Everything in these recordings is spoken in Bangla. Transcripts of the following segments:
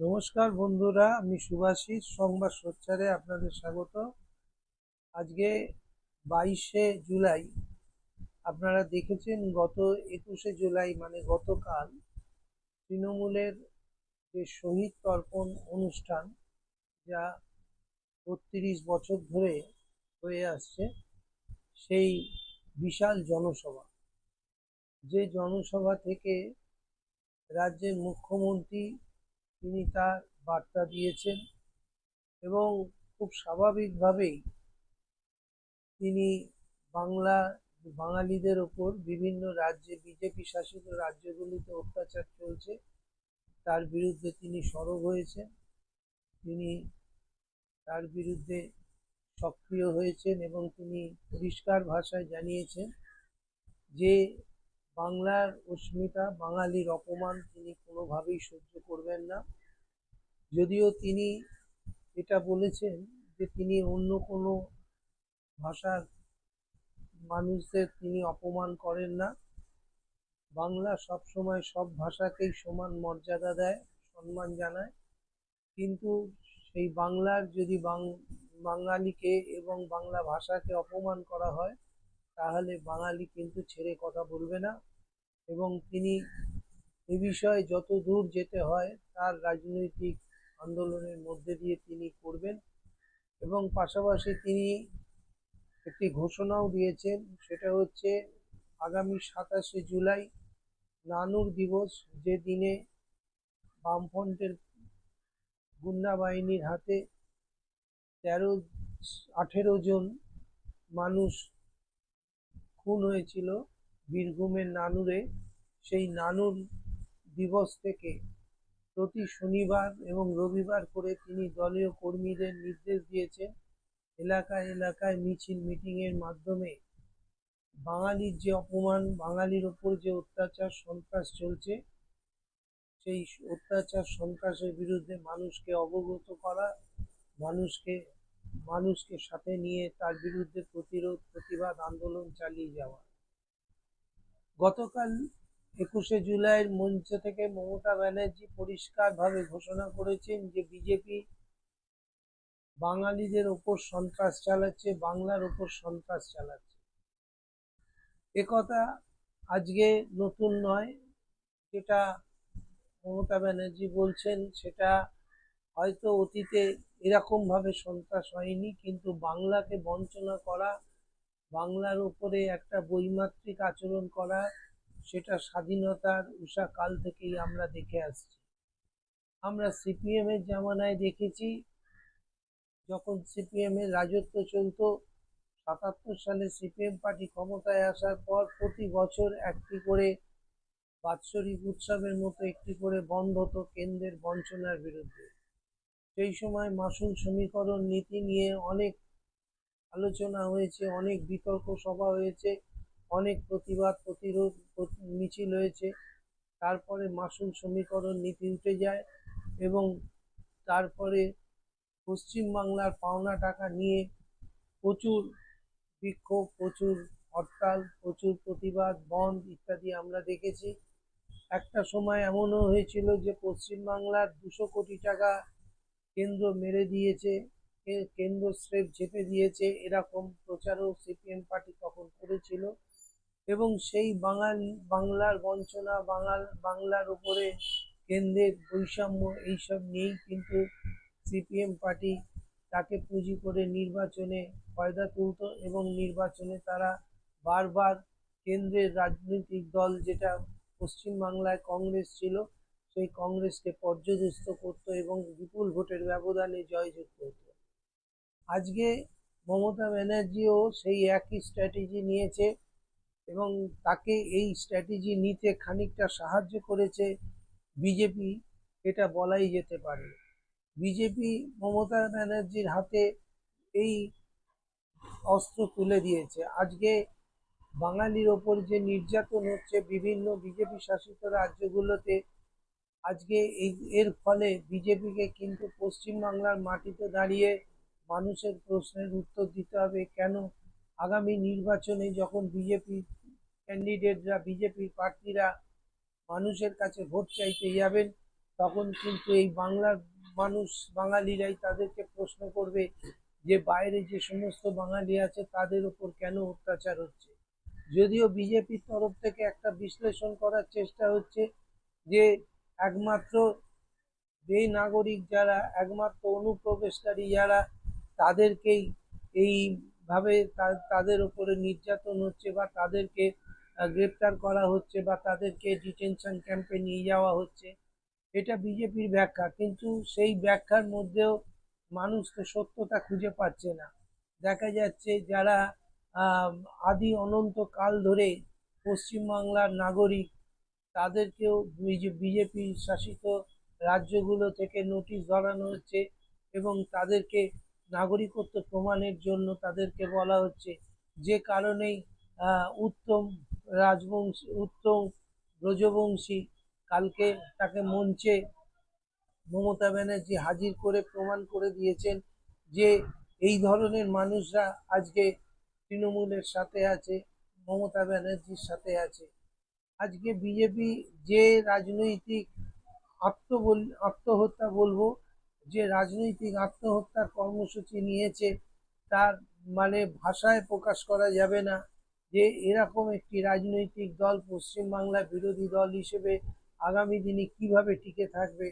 নমস্কার বন্ধুরা, আমি সুভাষিস, সংবাদ সোচ্চারে আপনাদের স্বাগত। আজকে বাইশে জুলাই, আপনারা দেখেছেন গত একুশে জুলাই মানে গতকাল তৃণমূলের যে শহীদ তর্পণ অনুষ্ঠান, যা বত্রিশ বছর ধরে হয়ে আসছে, সেই বিশাল জনসভা। যে জনসভা থেকে রাজ্যের মুখ্যমন্ত্রী তিনি তার বার্তা দিয়েছেন এবং খুব স্বাভাবিকভাবেই তিনি বাংলা, বাঙালিদের ওপর বিভিন্ন রাজ্যে, বিজেপি শাসিত রাজ্যগুলিতে অত্যাচার চলছে। তার বিরুদ্ধে তিনি সরব হয়েছেন। তিনি তার বিরুদ্ধে সক্রিয় হয়েছেন এবং তিনি পরিষ্কার ভাষায় জানিয়েছেন যে বাংলার অস্মিতা, বাঙালির অপমান তিনি কোনোভাবেই সহ্য করবেন না। যদিও তিনি এটা বলেছেন যে তিনি অন্য কোনো ভাষার মানুষদের তিনি অপমান করেন না। বাংলা সবসময় সব ভাষাকেই সমান মর্যাদা দেয়, সম্মান জানায়। কিন্তু সেই বাংলার যদি বাঙালিকে এবং বাংলা ভাষাকে অপমান করা হয় তাহলে বাঙালি কিন্তু ছেড়ে কথা বলবে না। এবং তিনি এ বিষয়ে যত দূর যেতে হয়, তার রাজনৈতিক আন্দোলনের মধ্যে দিয়ে তিনি করবেন এবং পাশাপাশি তিনি একটি ঘোষণাও দিয়েছেন, সেটা হচ্ছে আগামী সাতাশে জুলাই নানুর দিবস, যে দিনে বামফ্রন্টের গুন্ডা বাহিনীর হাতে তেরো, আঠেরো জন মানুষ খুন হয়েছিল বীরভূমের নানুরে। সেই নানুর দিবস থেকে প্রতি শনিবার এবং রবিবার করে তিনি দলীয় কর্মীদের নির্দেশ দিয়েছেন। এলাকায় এলাকায় মিছিল, মিটিংয়ের মাধ্যমে বাঙালির যে অপমান, বাঙালির ওপর যে অত্যাচার, সন্ত্রাস চলছে, সেই অত্যাচার, সন্ত্রাসের বিরুদ্ধে মানুষকে অবগত করা, মানুষকে মানুষকে সাথে নিয়ে তার বিরুদ্ধে প্রতিরোধ, প্রতিবাদ, আন্দোলন চালিয়ে যাওয়া। গতকাল একুশে জুলাইয়ের মঞ্চ থেকে মমতা ব্যানার্জি পরিষ্কারভাবে ঘোষণা করেছেন যে বিজেপি বাঙালিদের ওপর সন্ত্রাস চালাচ্ছে, বাংলার ওপর সন্ত্রাস চালাচ্ছে। একথা আজকে নতুন নয়, যেটা মমতা ব্যানার্জি বলছেন, সেটা হয়তো অতীতে এরকমভাবে সন্ত্রাস হয়নি, কিন্তু বাংলাকে বঞ্চনা করা, বাংলার উপরে একটা বৈমাত্রিক আচরণ করা, সেটা স্বাধীনতার উষা কাল থেকেই আমরা দেখে আসছি। আমরা সিপিএম এর জামানায় দেখেছি, যখন সিপিএম এর রাজত্ব চলতো, সাতাত্তর সালে সিপিএম পার্টি ক্ষমতায় আসার পর প্রতি বছর একটি করে বাৎসরিক উৎসবের মতো একটি করে বন্ধ হতো কেন্দ্রের বঞ্চনার বিরুদ্ধে। সেই সময় মাসুল সমীকরণ নীতি নিয়ে অনেক আলোচনা হয়েছে, অনেক বিতর্ক সভা হয়েছে, অনেক প্রতিবাদ প্রতিরোধ মিছিল হয়েছে। তারপরে মাসুল সমীকরণ নীতি উঠে যায় এবং তারপরে পশ্চিমবাংলার পাওনা টাকা নিয়ে প্রচুর বিক্ষোভ, প্রচুর হরতাল, প্রচুর প্রতিবাদ, বন্ধ ইত্যাদি আমরা দেখেছি। একটা সময় এমনও হয়েছিল যে পশ্চিমবাংলার দুশো কোটি টাকা কেন্দ্র মেরে দিয়েছে কেন্দ্র স্রেফ চেপে দিয়েছে, এরকম প্রচারও সিপিএম পার্টি তখন করেছিল? এবং সেই বাঙাল, বাংলার বঞ্চনা, বাঙাল, বাংলার উপরে কেন্দ্রের বৈষম্য, এইসব নিয়েই কিন্তু সিপিএম পার্টি তাকে পুঁজি করে নির্বাচনে ফয়দা তুলত এবং নির্বাচনে তারা বারবার কেন্দ্রের রাজনৈতিক দল যেটা পশ্চিমবাংলায় কংগ্রেস ছিল সেই কংগ্রেসকে পর্যদস্ত করত এবং বিপুল ভোটের ব্যবধানে জয়যুক্ত হতো। আজকে মমতা ব্যানার্জিও সেই একই স্ট্র্যাটেজি নিয়েছে এবং তাকে এই স্ট্র্যাটেজি নিতে খানিকটা সাহায্য করেছে বিজেপি, এটা বলাই যেতে পারে। বিজেপি মমতা ব্যানার্জির হাতে এই অস্ত্র তুলে দিয়েছে। আজকে বাঙালির ওপর যে নির্যাতন হচ্ছে বিভিন্ন বিজেপি শাসিত রাজ্যগুলোতে আজকে এর ফলে বিজেপিকে কিন্তু পশ্চিমবাংলার মাটিতে দাঁড়িয়ে মানুষের প্রশ্নের উত্তর দিতে হবে। কেন? আগামী নির্বাচনে যখন বিজেপি ক্যান্ডিডেটরা বিজেপির প্রার্থীরা মানুষের কাছে ভোট চাইতে যাবেন, তখন কিন্তু এই বাংলার মানুষ, বাঙালিরাই তাদেরকে প্রশ্ন করবে যে বাইরে যে সমস্ত বাঙালি আছে তাদের উপর কেন অত্যাচার হচ্ছে? যদিও বিজেপির তরফ থেকে একটা বিশ্লেষণ করার চেষ্টা হচ্ছে যে একমাত্র বেনাগরিক যারা, একমাত্র অনুপ্রবেশকারী যারা, তাদেরকেই এইভাবে তাদের উপরে নির্যাতন হচ্ছে বা তাদেরকে গ্রেপ্তার করা হচ্ছে বা তাদেরকে ডিটেনশন ক্যাম্পে নিয়ে যাওয়া হচ্ছে, এটা বিজেপির ব্যাখ্যা। কিন্তু সেই ব্যাখ্যার মধ্যেও মানুষ তো সত্যতা খুঁজে পাচ্ছে না। দেখা যাচ্ছে যারা আদি অনন্ত কাল ধরে পশ্চিমবাংলার নাগরিক তাদেরকেও বিজেপি শাসিত রাজ্যগুলো থেকে নোটিশ ধরানো হচ্ছে এবং তাদেরকে নাগরিকত্ব প্রমাণের জন্য তাদেরকে বলা হচ্ছে। যে কারণেই উত্তম রাজবংশী, উত্তম ব্রজবংশী কালকে তাকে মঞ্চে মমতা ব্যানার্জি হাজির করে প্রমাণ করে দিয়েছেন যে এই ধরনের মানুষরা আজকে তৃণমূলের সাথে আছে, মমতা ব্যানার্জির সাথে আছে। আজকে বিজেপি যে রাজনৈতিক আত্ম বল- আত্মহত্যা বলব, যে রাজনৈতিক আত্মহত্যার কর্মসূচি নিয়েছে, তার মানে ভাষায় প্রকাশ করা যাবে না যে এরকম একটি রাজনৈতিক দল, পশ্চিমবাংলার বিরোধী দল হিসেবে আগামী দিনে কীভাবে টিকে থাকবে,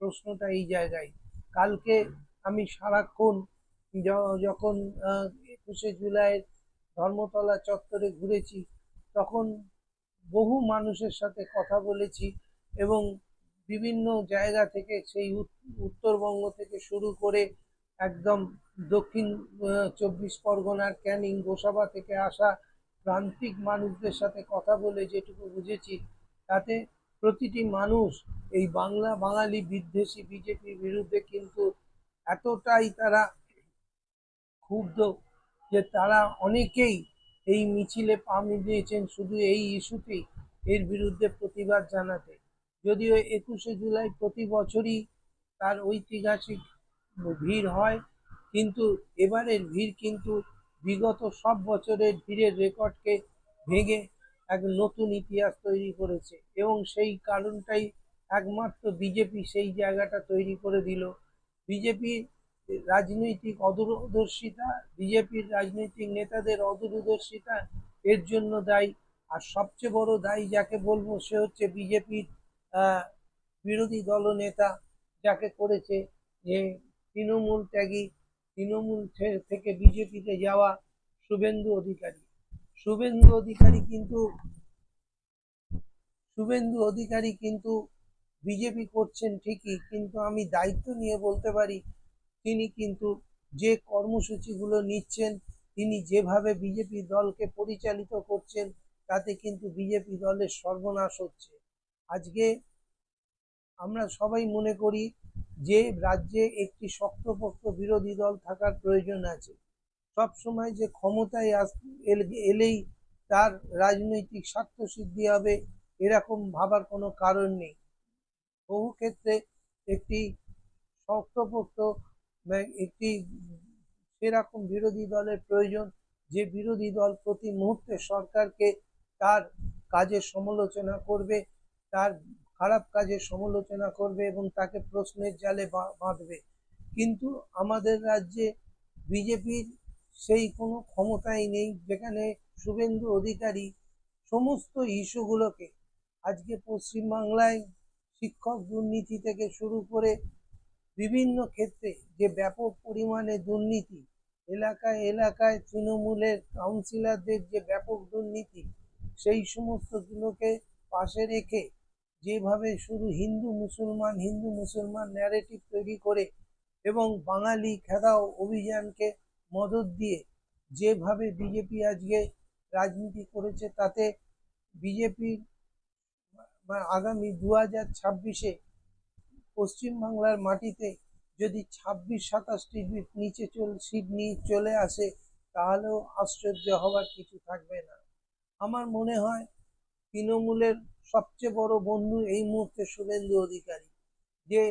প্রশ্নটা এই জায়গায়। কালকে আমি সারাক্ষণ যখন একুশে জুলাইয়ের ধর্মতলা চত্বরে ঘুরেছি, তখন বহু মানুষের সাথে কথা বলেছি এবং বিভিন্ন জায়গা থেকে সেই উত- উত্তরবঙ্গ থেকে শুরু করে একদম দক্ষিণ চব্বিশ পরগনার ক্যানিং, গোসাবা থেকে আসা প্রান্তিক মানুষদের সাথে কথা বলে যেটুকু বুঝেছি, তাতে প্রতিটি মানুষ এই বাংলা, বাঙালি বিদ্বেষী বিজেপির বিরুদ্ধে কিন্তু এতটাই তারা ক্ষুব্ধ যে তারা অনেকেই এই মিছিলে পা মিলিয়েছেন শুধু এই ইস্যুতেই, এর বিরুদ্ধে প্রতিবাদ জানাতে। যদিও একুশে জুলাই প্রতি বছরই তার ঐতিহাসিক ভিড় হয়, কিন্তু এবারের ভিড় কিন্তু বিগত সব বছরের ভিড়ের রেকর্ডকে ভেঙে এক নতুন ইতিহাস তৈরি করেছে এবং সেই কারণটাই একমাত্র বিজেপি সেই জায়গাটা তৈরি করে দিল। বিজেপি রাজনৈতিক অদূরদর্শিতা, বিজেপির রাজনৈতিক নেতাদের অদূরদর্শিতা, এর জন্য দায়ী। আর সবচেয়ে বড় দায়ী যাকে বলব সে হচ্ছে বিজেপির বিরোধী দলনেতা যাকে করেছে যে তৃণমূল ত্যাগী, তৃণমূল থেকে বিজেপিতে যাওয়া শুভেন্দু অধিকারী। শুভেন্দু অধিকারী কিন্তু, শুভেন্দু অধিকারী কিন্তু বিজেপি করছেন ঠিকই, কিন্তু আমি দায়িত্ব নিয়ে বলতে পারি তিনি কিন্তু যে কর্মসূচিগুলো নিচ্ছেন, তিনি যেভাবে বিজেপি দলকে পরিচালিত করছেন, তাতে কিন্তু বিজেপি দলের সর্বনাশ হচ্ছে। আজকে আমরা সবাই মনে করি যে রাজ্যে একটি শক্তপোক্ত বিরোধী দল থাকার প্রয়োজন আছে। সব সময় যে ক্ষমতায় আস- এলেই তার রাজনৈতিক স্বার্থ সিদ্ধি হবে, এরকম ভাবার কোনো কারণ নেই। বহু ক্ষেত্রে একটি শক্তপোক্ত একটি সেরকম বিরোধী দলের প্রয়োজন, যে বিরোধী দল প্রতি মুহূর্তে সরকারকে তার কাজের সমালোচনা করবে, তার খারাপ কাজের সমালোচনা করবে এবং তাকে প্রশ্নের জালে বাঁধবে। কিন্তু আমাদের রাজ্যে বিজেপির সেই কোনো ক্ষমতাই নেই, যেখানে শুভেন্দু অধিকারী সমস্ত ইস্যুগুলোকে আজকে পশ্চিমবাংলায় শিক্ষক দুর্নীতি থেকে শুরু করে বিভিন্ন ক্ষেত্রে যে ব্যাপক পরিমাণে দুর্নীতি, এলাকায় এলাকায় তৃণমূলের কাউন্সিলরদের যে ব্যাপক দুর্নীতি, সেই সমস্তগুলোকে পাশে রেখে যেভাবে শুধু হিন্দু মুসলমান হিন্দু মুসলমান ন্যারেটিভ তৈরি করে এবং বাঙালি খেদাও অভিযানকে মদত দিয়ে যেভাবে বিজেপি আজকে রাজনীতি করেছে, তাতে বিজেপির আগামী দু হাজার ছাব্বিশে পশ্চিমবাংলার মাটিতে যদি ছাব্বিশ সাতাশটি নিচে চল সিট নিয়ে চলে আসে, তাহলেও আশ্চর্য হওয়ার কিছু থাকবে না। আমার মনে হয় তৃণমূলের সবচেয়ে বড় বন্ধু এই মুহূর্তে শুভেন্দু অধিকারী, যে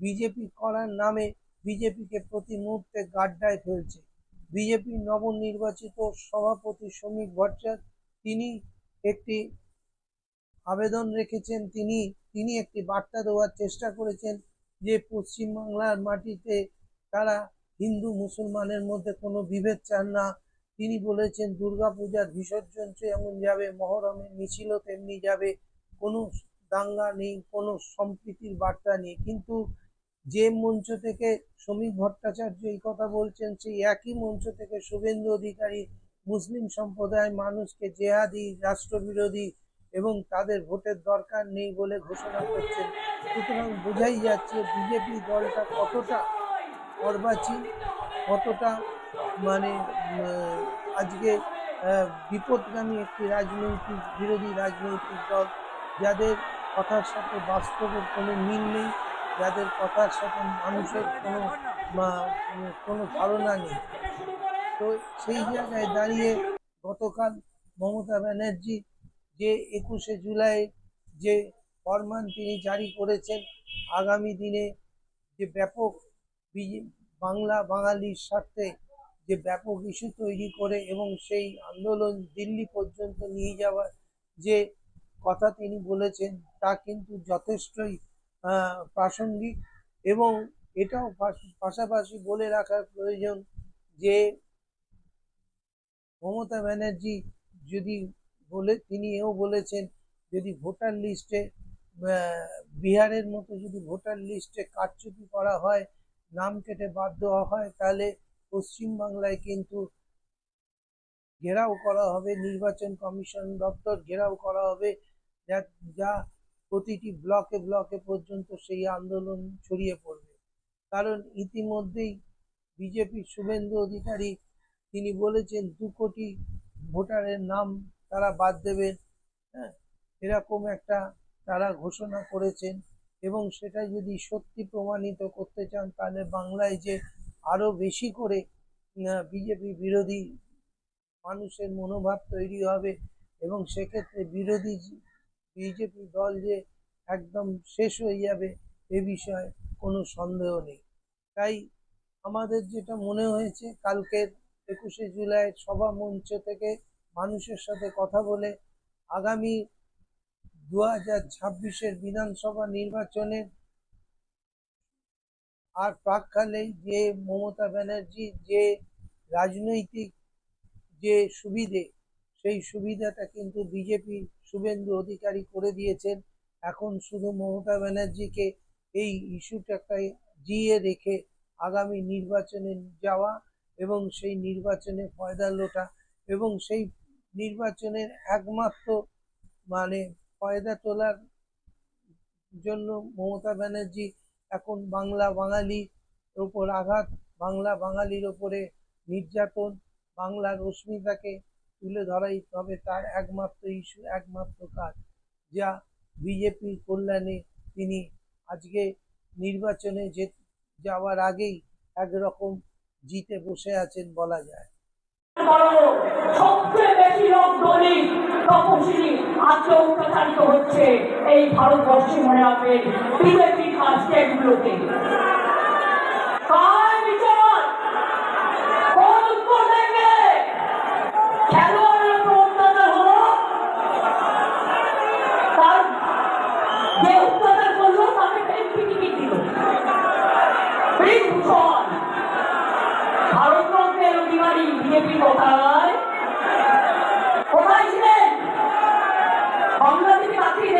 বিজেপি করার নামে বিজেপিকে প্রতি মুহূর্তে গাড্ডায় ফেলছে। বিজেপি নবনির্বাচিত সভাপতি শ্রমিক ভট্টাচার্য, তিনি একটি আবেদন রেখেছেন, তিনি তিনি একটি বার্তা দেওয়ার চেষ্টা করেছেন যে পশ্চিমবাংলার মাটিতে তারা হিন্দু মুসলমানের মধ্যে কোনো বিভেদ চান না। তিনি বলেছেন, দুর্গাপূজার বিসর্জন যেমন যাবে মহরমের মিছিলও তেমনি যাবে, কোনো দাঙ্গা নেই, কোনো সম্প্রীতির বার্তা নেই। কিন্তু যে মঞ্চ থেকে শ্রমিক ভট্টাচার্য এই কথা বলছেন, সেই একই মঞ্চ থেকে শুভেন্দু অধিকারী মুসলিম সম্প্রদায়ের মানুষকে জেহাদি, রাষ্ট্রবিরোধী এবং তাদের ভোটের দরকার নেই বলে ঘোষণা করছেন। সুতরাং বোঝাই যাচ্ছে বিজেপি দলটা কতটা অর্বাচী কতটা মানে আজকে বিপদগামী একটি রাজনৈতিক, বিরোধী রাজনৈতিক দল, যাদের কথার সাথে বাস্তবের কোনো মিল নেই, যাদের কথার সাথে মানুষের কোনো কোনো ধারণা নেই। তো সেই জায়গায় দাঁড়িয়ে গতকাল মমতা ব্যানার্জি যে একুশে জুলাই যে ফরমান তিনি জারি করেছেন, আগামী দিনে যে ব্যাপক বাংলা বাঙালির স্বার্থে যে ব্যাপক ইস্যু তৈরি করে এবং সেই আন্দোলন দিল্লি পর্যন্ত নিয়ে যাওয়ার যে কথা তিনি বলেছেন, তা কিন্তু যথেষ্টই প্রাসঙ্গিক এবং এটাও পাশ- পাশাপাশি বলে রাখার প্রয়োজন যে মমতা ব্যানার্জি যদি বলে তিনি এও বলেছেন, যদি ভোটার লিস্টে বিহারের মতো যদি ভোটার লিস্টে কারচুপি করা হয়, নাম কেটে বাদ দেওয়া হয়, তাহলে পশ্চিমবাংলায় কিন্তু ঘেরাও করা হবে, নির্বাচন কমিশন দপ্তর ঘেরাও করা হবে, যা যা প্রতিটি ব্লকে ব্লকে পর্যন্ত সেই আন্দোলন ছড়িয়ে পড়বে। কারণ ইতিমধ্যেই বিজেপির শুভেন্দু অধিকারী, তিনি বলেছেন, দু কোটি ভোটারের নাম তারা বাদ দেবেন। হ্যাঁ এরকম একটা তারা ঘোষণা করেছেন এবং সেটা যদি সত্যি প্রমাণিত করতে চান, তাহলে বাংলায় যে আরও বেশি করে বিজেপি বিরোধী মানুষের মনোভাব তৈরি হবে এবং সেক্ষেত্রে বিরোধী বিজেপি দল যে একদম শেষ হয়ে যাবে, এ বিষয়ে কোনো সন্দেহ নেই। তাই আমাদের যেটা মনে হয়েছে, কালকের একুশে জুলাই সভা মঞ্চ থেকে মানুষের সাথে কথা বলে আগামী দু হাজার ছাব্বিশের বিধানসভা নির্বাচনের আর প্রাককালে যে মমতা ব্যানার্জি যে রাজনৈতিক যে সুবিধে, সেই সুবিধাটা কিন্তু বিজেপি শুভেন্দু অধিকারী করে দিয়েছেন। এখন শুধু মমতা ব্যানার্জিকে এই ইস্যুটাকে জিয়ে রেখে আগামী নির্বাচনে যাওয়া এবং সেই নির্বাচনে ফয়দা লোটা এবং সেই নির্বাচনের একমাত্র মানে ফয়দা তোলার জন্য মমতা ব্যানার্জি এখন বাংলা বাঙালির ওপর আঘাত, বাংলা বাঙালির ওপরে নির্যাতন, বাংলার অস্মিতাকে তুলে ধরাই তবে তার একমাত্র ইস্যু, একমাত্র কাজ, যা বিজেপির কল্যাণে তিনি আজকে নির্বাচনে যে যাওয়ার আগেই একরকম জিতে বসে আছেন বলা যায়। সবচেয়ে বেশি লোক দলিত তপশিলি আজকে হচ্ছে এই ভারতবর্ষে মনে রাখবেন বিজেপি স্টেটগুলোতে কোথায়? কোথায় ছিলেন? বাংলা থেকে পাঠিয়ে